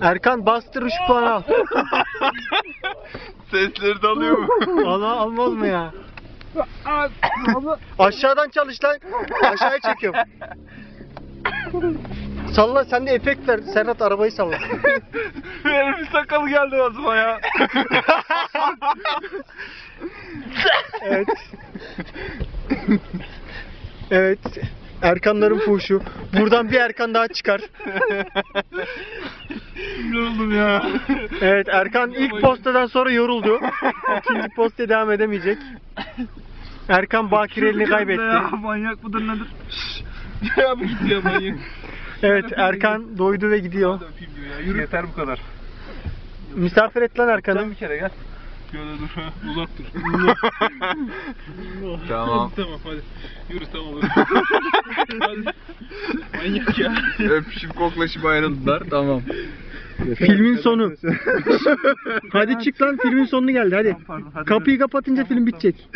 Erkan bastır şu puanı al. Sesleri de alıyor mu? Allah almaz mı ya? Aşağıdan çalış lan. Aşağıya çekiyorum. Salla sen de efekt ver. Serhat arabayı salla. Herifin sakalı geldi ağzıma ya. Evet. Evet. Erkanların fuhuşu. Buradan bir Erkan daha çıkar. Yoruldum ya. Evet Erkan ilk postadan sonra yoruldu. İkinci posta devam edemeyecek. Erkan bakirelini kaybetti. Ya manyak mıdır nedir? ya git ya manyak. Evet Erkan doydu ve gidiyor. Yürü. Yeter bu kadar. Misafir et lan Erkan'ı. Sen bir kere gel. Şöyle dur. Uzak dur. Tamam. Tamam hadi. Yürü tamam. Manyak ya. Öpüşüp koklaşıp ayrıldılar. Tamam. Filmin sonu. hadi çık lan filmin sonu geldi hadi. Pardon, hadi Kapıyı kapatınca film bitecek.